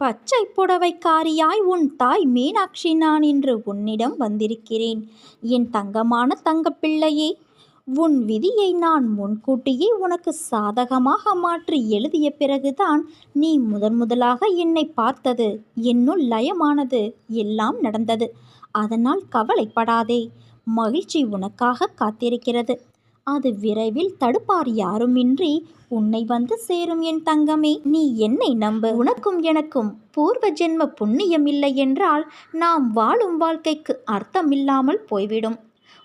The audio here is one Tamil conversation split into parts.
பச்சை புடவைக்காரியாய் உன் தாய் மீனாட்சி நான் இன்று உன்னிடம் வந்திருக்கிறேன். என் தங்கமான தங்கப்பிள்ளையே உன் விதியை நான் முன்கூட்டியே உனக்கு சாதகமாக மாற்றி எழுதிய பிறகுதான் நீ முதன் முதலாக என்னை பார்த்தது. என்னுள் லயமானது எல்லாம் நடந்தது. அதனால் கவலைப்படாதே. மகிழ்ச்சி உனக்காக காத்திருக்கிறது. அது விரைவில் தடுப்பார் யாருமின்றி உன்னை வந்து சேரும் என் தங்கமே. நீ என்னை நம்பு. உனக்கும் எனக்கும் பூர்வ ஜென்ம புண்ணியம் இல்லை என்றால் நாம் வாழும் வாழ்க்கைக்கு அர்த்தமில்லாமல் போய்விடும்.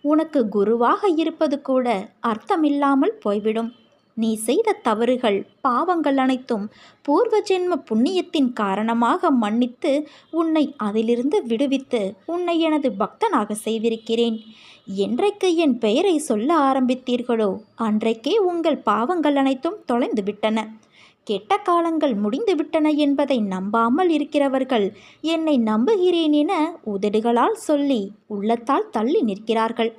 உனக்கு குருவாக இருப்பது கூட அர்த்தமில்லாமல் போய்விடும். நீ செய்த தவறுகள் பாவங்கள் அனைத்தும் பூர்வ ஜென்ம புண்ணியத்தின் காரணமாக மன்னித்து உன்னை அதிலிருந்து விடுவித்து உன்னை எனது பக்தனாக செய்திருக்கிறேன். என்றைக்கு என் பெயரை சொல்ல ஆரம்பித்தீர்களோ அன்றைக்கே உங்கள் பாவங்கள் அனைத்தும் தொலைந்து விட்டன. கெட்ட காலங்கள் முடிந்துவிட்டன என்பதை நம்பாமல் இருக்கிறவர்கள் என்னை நம்புகிறேன் என உதடுகளால் சொல்லி உள்ளத்தால் தள்ளி நிற்கிறார்கள்.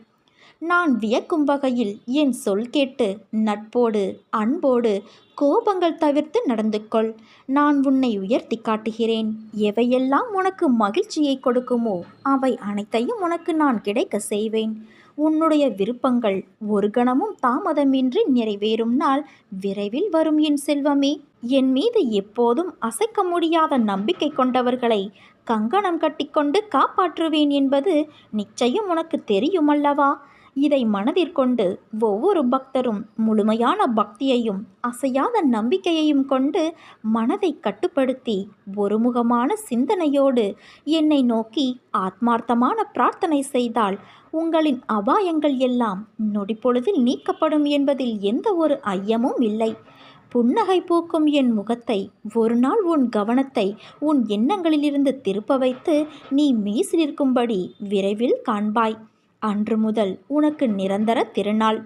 நான் வியக்கும் வகையில் என் சொல் கேட்டு நட்போடு அன்போடு கோபங்கள் தவிர்த்து நடந்து கொள். நான் உன்னை உயர்த்தி காட்டுகிறேன். எவையெல்லாம் உனக்கு மகிழ்ச்சியை கொடுக்குமோ அவை அனைத்தையும் உனக்கு நான் கிடைக்க செய்வேன். உன்னுடைய விருப்பங்கள் ஒரு கணமும் தாமதமின்றி நிறைவேறும் நாள் விரைவில் வரும் என் செல்வமே. என் மீது எப்போதும் அசைக்க முடியாத நம்பிக்கை கொண்டவர்களை கங்கணம் கட்டிக்கொண்டு காப்பாற்றுவேன் என்பது நிச்சயம் உனக்கு தெரியுமல்லவா? இதை மனதிற்கொண்டு ஒவ்வொரு பக்தரும் முழுமையான பக்தியையும் அசையாத நம்பிக்கையையும் கொண்டு மனதை கட்டுப்படுத்தி ஒருமுகமான சிந்தனையோடு என்னை நோக்கி ஆத்மார்த்தமான பிரார்த்தனை செய்தால் உங்களின் அபாயங்கள் எல்லாம் நொடிப்பொழுதில் நீக்கப்படும் என்பதில் எந்த ஒரு ஐயமும் இல்லை. புன்னகை பூக்கும் என் முகத்தை ஒரு நாள் உன் கவனத்தை உன் எண்ணங்களிலிருந்து திருப்ப வைத்து நீ மீசிலிருக்கும்படி விரைவில் காண்பாய். அன்று முதல் உனக்கு நிரந்தர திருநாள்.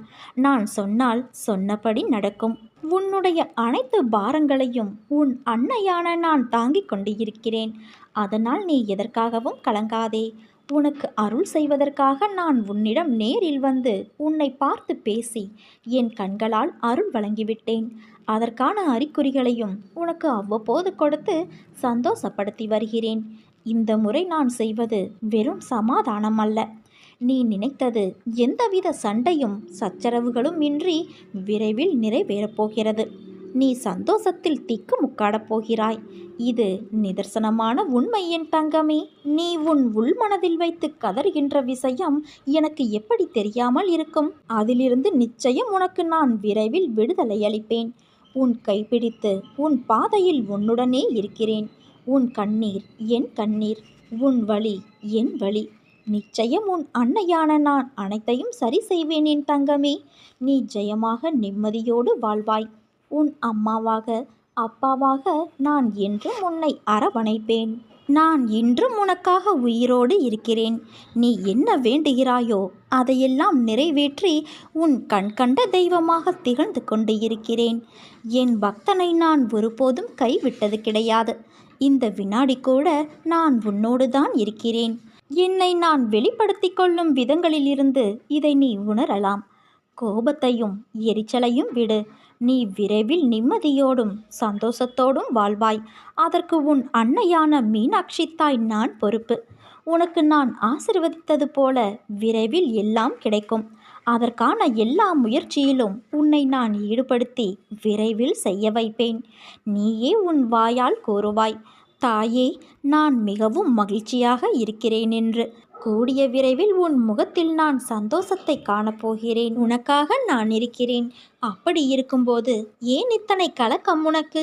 நான் சொன்னால் சொன்னபடி நடக்கும். உன்னுடைய அனைத்து பாரங்களையும் உன் அன்னையான நான் தாங்கிக் கொண்டு இருக்கிறேன் அதனால் நீ எதற்காகவும் கலங்காதே. உனக்கு அருள் செய்வதற்காக நான் உன்னிடம் நேரில் வந்து உன்னை பார்த்து பேசி என் கண்களால் அருள் வழங்கிவிட்டேன். அதற்கான அறிகுறிகளையும் உனக்கு அவ்வப்போது கொடுத்து சந்தோஷப்படுத்தி வருகிறேன். இந்த முறை நான் செய்வது வெறும் சமாதானம் அல்ல நீ நினைத்தது எந்தவித சண்டையும் சச்சரவுகளும் இன்றி விரைவில் நிறைவேறப் போகிறது. நீ சந்தோஷத்தில் திக்கு முக்காடப் போகிறாய். இது நிதர்சனமான உண்மை என் தங்கமே. நீ உன் உள்மனதில் வைத்து கதறுகின்ற விஷயம் எனக்கு எப்படி தெரியாமல் இருக்கும்? அதிலிருந்து நிச்சயம் உனக்கு நான் விரைவில் விடுதலை அளிப்பேன். உன் கைப்பிடித்து உன் பாதையில் உன்னுடனே இருக்கிறேன். உன் கண்ணீர் என் கண்ணீர். உன் வழி என் வழி. நிச்சயம் உன் அன்னையான நான் அனைத்தையும் சரி செய்வேன் என் தங்கமே. நீ ஜெயமாக நிம்மதியோடு வாழ்வாய். உன் அம்மாவாக அப்பாவாக நான் என்றும் உன்னை அரவணைப்பேன். நான் இன்றும் உனக்காக உயிரோடு இருக்கிறேன். நீ என்ன வேண்டுகிறாயோ அதையெல்லாம் நிறைவேற்றி உன் கண்கண்ட தெய்வமாக திகழ்ந்து கொண்டு இருக்கிறேன். என் பக்தனை நான் ஒருபோதும் கைவிட்டது கிடையாது. இந்த வினாடி கூட நான் உன்னோடு தான் இருக்கிறேன். என்னை நான் வெளிப்படுத்திக் கொள்ளும் விதங்களிலிருந்து இதை நீ உணரலாம். கோபத்தையும் எரிச்சலையும் விடு. நீ விரைவில் நிம்மதியோடும் சந்தோஷத்தோடும் வாழ்வாய். அதற்கு உன் அன்னையான மீனாட்சி தாய் நான் பொறுப்பு. உனக்கு நான் ஆசிர்வதித்தது போல விரைவில் எல்லாம் கிடைக்கும். அதற்கான எல்லா முயற்சியிலும் உன்னை நான் ஈடுபடுத்தி விரைவில் செய்ய வைப்பேன். நீயே உன் வாயால் கூறுவாய். தாயே நான் மிகவும் மகிழ்ச்சியாக இருக்கிறேன் என்று. கூடிய விரைவில் உன் முகத்தில் நான் சந்தோஷத்தை காணப்போகிறேன். உனக்காக நான் இருக்கிறேன். அப்படி இருக்கும்போது ஏன் இத்தனை கலக்கம் உனக்கு?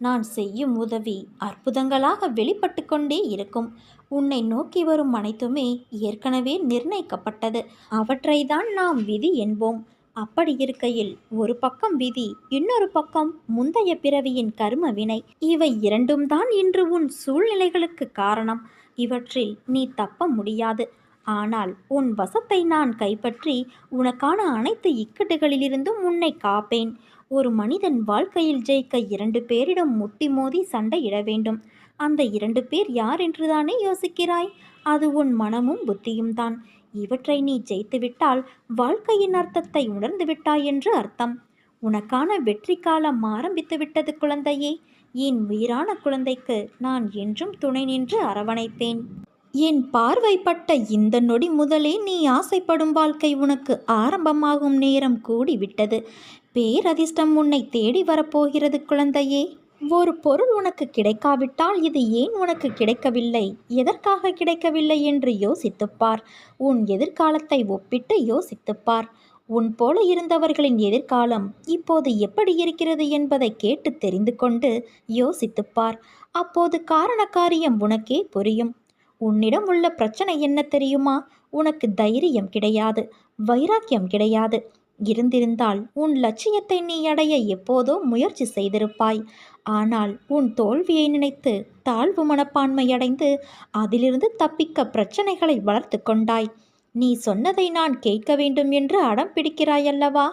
நான் செய்யும் உதவி அற்புதங்களாக வெளிப்பட்டு கொண்டே இருக்கும். உன்னை நோக்கி வரும் அனைத்துமே ஏற்கனவே நிர்ணயிக்கப்பட்டது. அவற்றைதான் நாம் விதி என்போம். அப்படி இருக்கையில் ஒரு பக்கம் விதி இன்னொரு பக்கம் முந்தைய பிறவியின் கரும வினை. இவை இரண்டும் தான் இன்று உன் சூழ்நிலைகளுக்கு காரணம். இவற்றில் நீ தப்ப முடியாது. ஆனால் உன் வசத்தை நான் கைப்பற்றி உனக்கான அனைத்து இக்கட்டுகளிலிருந்தும் உன்னை காப்பேன். ஒரு மனிதன் வாழ்க்கையில் ஜெயிக்க இரண்டு பேரிடம் முட்டி மோதி சண்டையிட வேண்டும். அந்த இரண்டு பேர் யார் என்றுதானே யோசிக்கிறாய்? அது உன் மனமும் புத்தியும் தான். இவற்றை நீ ஜெயித்துவிட்டால் வாழ்க்கையின் அர்த்தத்தை உணர்ந்து விட்டாய் என்று அர்த்தம். உனக்கான வெற்றி காலம் ஆரம்பித்து விட்டது குழந்தையே. என் உயிரான குழந்தைக்கு நான் என்றும் துணை நின்று அரவணைப்பேன். என் பார்வைப்பட்ட இந்த நொடி முதலே நீ ஆசைப்படும் வாழ்க்கை உனக்கு ஆரம்பமாகும் நேரம் கூடிவிட்டது. பேரதிர்ஷ்டம் உன்னை தேடி வரப்போகிறது குழந்தையே. ஒரு பொருள் உனக்கு கிடைக்காவிட்டால் இது ஏன் உனக்கு கிடைக்கவில்லை? எதற்காக கிடைக்கவில்லை என்று யோசித்துப்பார் உன் எதிர்காலத்தை ஒப்பிட்டு யோசித்துப்பார் உன் போல இருந்தவர்களின் எதிர்காலம் இப்போது எப்படி இருக்கிறது என்பதை கேட்டு தெரிந்து கொண்டு யோசித்துப்பார் அப்போது காரண காரியம் உனக்கே புரியும். உன்னிடம் உள்ள பிரச்சனை என்ன தெரியுமா? உனக்கு தைரியம் கிடையாது வைராக்கியம் கிடையாது. இருந்திருந்தால் உன் லட்சியத்தை நீ அடைய எப்போதோ முயற்சி செய்திருப்பாய். ஆனால் உன் தோல்வியை நினைத்து தாழ்வு மனப்பான்மை அடைந்து அதிலிருந்து தப்பிக்க பிரச்சனைகளை வளர்த்து கொண்டாய். நீ சொன்னதை நான் கேட்க வேண்டும் என்று அடம் பிடிக்கிறாயல்லவா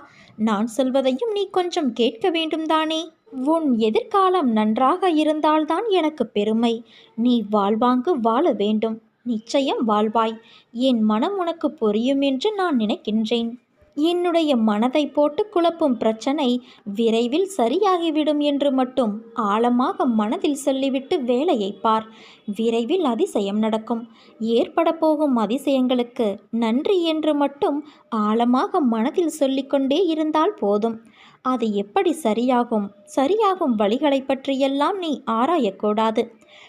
நான் சொல்வதையும் நீ கொஞ்சம் கேட்க வேண்டும் தானே? உன் எதிர்காலம் நன்றாக இருந்தால்தான் எனக்கு பெருமை. நீ வாழ்வாங்கு வாழ வேண்டும். நிச்சயம் வாழ்வாய். என் மனம் உனக்கு புரியும் என்று நான் நினைக்கின்றேன். என்னுடைய மனதை போட்டு குழப்பும் பிரச்சனை விரைவில் சரியாகிவிடும் என்று மட்டும் ஆழமாக மனதில் சொல்லிவிட்டு வேலையை பார். விரைவில் அதிசயம் நடக்கும். ஏற்பட போகும் அதிசயங்களுக்கு நன்றி என்று மட்டும் ஆழமாக மனதில் சொல்லிக்கொண்டே இருந்தால் போதும். அது எப்படி சரியாகும்? சரியாகும் வழிகளை பற்றியெல்லாம் நீ ஆராயக்கூடாது.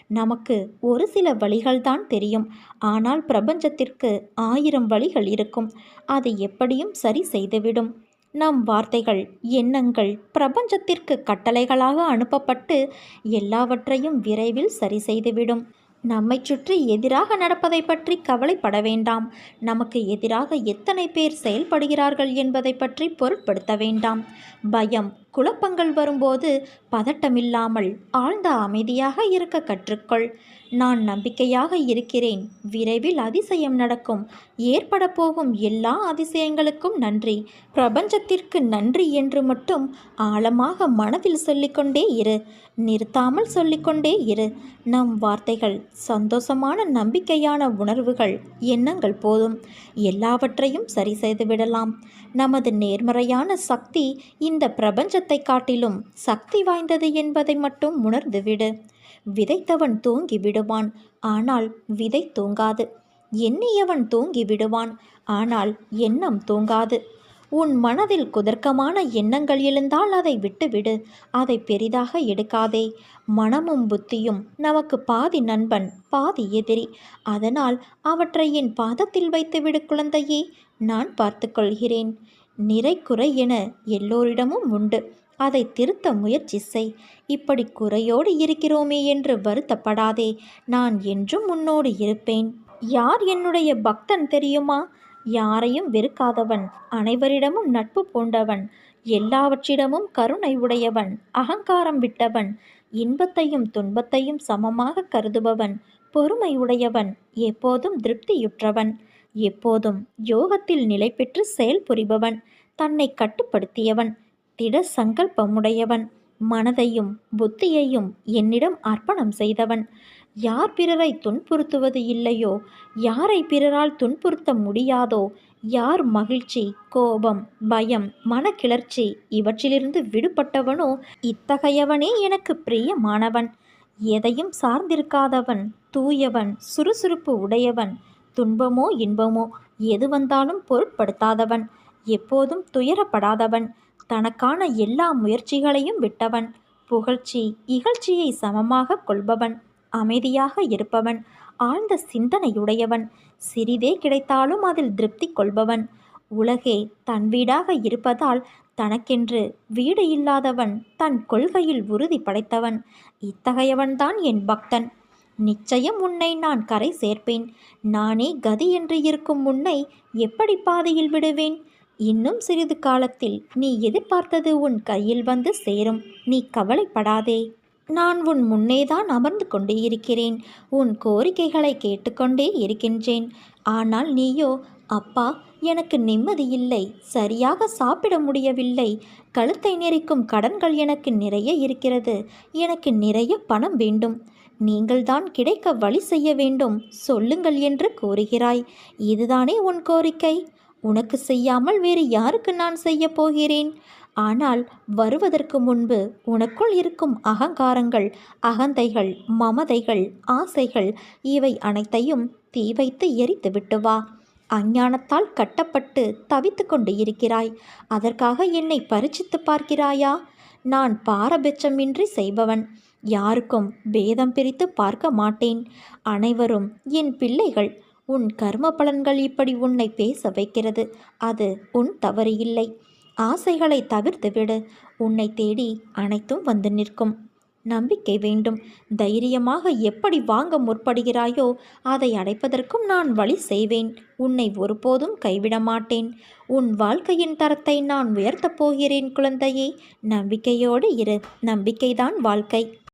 நமக்கு ஒரு சில வழிகள்தான் தெரியும். ஆனால் பிரபஞ்சத்திற்கு ஆயிரம் வழிகள் இருக்கும். அதை எப்படியும் சரி செய்துவிடும். நம் வார்த்தைகள் எண்ணங்கள் பிரபஞ்சத்திற்கு கட்டளைகளாக அனுப்பப்பட்டு எல்லாவற்றையும் விரைவில் சரி செய்துவிடும். நம்மை சுற்றி எதிராக நடப்பதை பற்றி கவலைப்பட வேண்டாம். நமக்கு எதிராக எத்தனை பேர் செயல்படுகிறார்கள் என்பதை பற்றி பொருட்படுத்த வேண்டாம். பயம் குழப்பங்கள் வரும்போது பதட்டமில்லாமல் ஆழ்ந்த அமைதியாக இருக்க கற்றுக்கொள். நான் நம்பிக்கையாக இருக்கிறேன். விரைவில் அதிசயம் நடக்கும். ஏற்பட போகும் எல்லா அதிசயங்களுக்கும் நன்றி. பிரபஞ்சத்திற்கு நன்றி என்று மட்டும் ஆழமாக மனதில் சொல்லிக்கொண்டே இரு. நிறுத்தாமல் சொல்லிக்கொண்டே இரு. நம் வார்த்தைகள் சந்தோஷமான நம்பிக்கையான உணர்வுகள் எண்ணங்கள் போதும். எல்லாவற்றையும் சரி செய்துவிடலாம் நமது நேர்மறையான சக்தி இந்த பிரபஞ்சத்தை காட்டிலும் சக்தி வாய்ந்தது என்பதை மட்டும் உணர்ந்துவிடு விதைத்தவன் தூங்கி விடுவான் ஆனால் விதை தூங்காது. எண்ணியவன் தூங்கி விடுவான் ஆனால் எண்ணம் தூங்காது. உன் மனதில் குதர்க்கமான எண்ணங்கள் எழுந்தால் அதை விட்டுவிடு. அதை பெரிதாக எடுக்காதே. மனமும் புத்தியும் நமக்கு பாதி நண்பன் பாதி எதிரி. அதனால் அவற்றை என் பாதத்தில் வைத்துவிடு குழந்தையே. நான் பார்த்துக்கொள்கிறேன். நிறைக்குறை என எல்லோரிடமும் உண்டு. அதை திருத்த முயற்சி செய். இப்படி குறையோடு இருக்கிறோமே என்று வருத்தப்படாதே. நான் என்றும் உன்னோடு இருப்பேன். யார் என்னுடைய பக்தன் தெரியுமா? யாரையும் வெறுக்காதவன். அனைவரிடமும் நட்பு பூண்டவன். எல்லாவற்றிடமும் கருணை உடையவன். அகங்காரம் விட்டவன். இன்பத்தையும் துன்பத்தையும் சமமாக கருதுபவன். பொறுமை உடையவன். எப்போதும் திருப்தியுற்றவன். எப்போதும் யோகத்தில் நிலை பெற்று செயல்புரிபவன் தன்னை கட்டுப்படுத்தியவன் திட சங்கல்பமுடையவன் மனதையும் புத்தியையும் என்னிடம் அர்ப்பணம் செய்தவன். யார் பிறரை துன்புறுத்துவது இல்லையோ யாரை பிறரால் துன்புறுத்த முடியாதோ யார் மகிழ்ச்சி கோபம் பயம் மனக்கிளர்ச்சி இவற்றிலிருந்து விடுபட்டவனோ இத்தகையவனே எனக்கு பிரியமானவன். எதையும் சார்ந்திருக்காதவன் தூயவன் சுறுசுறுப்பு உடையவன் துன்பமோ இன்பமோ? எது வந்தாலும் பொருட்படுத்தாதவன். எப்போதும் துயரப்படாதவன். தனக்கான எல்லா முயற்சிகளையும் விட்டவன். புகழ்ச்சி இகழ்ச்சியை சமமாக கொள்பவன். அமைதியாக இருப்பவன். ஆழ்ந்த சிந்தனையுடையவன். சிறிதே கிடைத்தாலும் அதில் திருப்தி கொள்பவன். உலகே தன் வீடாக இருப்பதால் தனக்கென்று வீடு இல்லாதவன் தன் கொள்கையில் உறுதி படைத்தவன். இத்தகையவன்தான் என் பக்தன். நிச்சயம் உன்னை நான் கரை சேர்ப்பேன். நானே கதி என்று இருக்கும் உன்னை எப்படி பாதையில் விடுவேன்? இன்னும் சிறிது காலத்தில் நீ எதிர்பார்த்தது உன் கையில் வந்து சேரும். நீ கவலைப்படாதே. நான் உன் முன்னேதான் அமர்ந்து கொண்டே இருக்கிறேன். உன் கோரிக்கைகளை கேட்டுக்கொண்டே இருக்கின்றேன். ஆனால் நீயோ அப்பா எனக்கு நிம்மதி இல்லை. சரியாக சாப்பிட முடியவில்லை. கழுத்தை நெரிக்கும் கடன்கள் எனக்கு நிறைய இருக்கிறது. எனக்கு நிறைய பணம் வேண்டும். நீங்கள்தான் கிடைக்க வழி செய்ய வேண்டும். சொல்லுங்கள் என்று கூறுகிறாய். இதுதானே உன் கோரிக்கை? உனக்கு செய்யாமல் வேறு யாருக்கு நான் செய்ய போகிறேன்? ஆனால் வருவதற்கு முன்பு உனக்குள் இருக்கும் அகங்காரங்கள் அகந்தைகள் மமதைகள் ஆசைகள் இவை அனைத்தையும் தீ வைத்து எரித்து விட்டு வா. அஞ்ஞானத்தால் கட்டப்பட்டு தவித்து கொண்டு இருக்கிறாய். அதற்காக என்னை பரிச்சித்து பார்க்கிறாயா? நான் பாரபட்சமின்றி செய்பவன். யாருக்கும் பேதம் பிரித்து பார்க்க மாட்டேன். அனைவரும் என் பிள்ளைகள் உன் கர்ம பலன்கள் இப்படி உன்னை பேச வைக்கிறது. அது உன் தவறு இல்லை ஆசைகளை தவிர்த்துவிடு உன்னை தேடி அனைத்தும் வந்து நிற்கும். நம்பிக்கை வேண்டும். தைரியமாக எப்படி வாங்க முற்படுகிறாயோ அதை அடைப்பதற்கும் நான் வழி செய்வேன். உன்னை ஒருபோதும் கைவிட மாட்டேன். உன் வாழ்க்கையின் தரத்தை நான் உயர்த்தப் போகிறேன் குழந்தையே. நம்பிக்கையோடு இரு. நம்பிக்கைதான் வாழ்க்கை.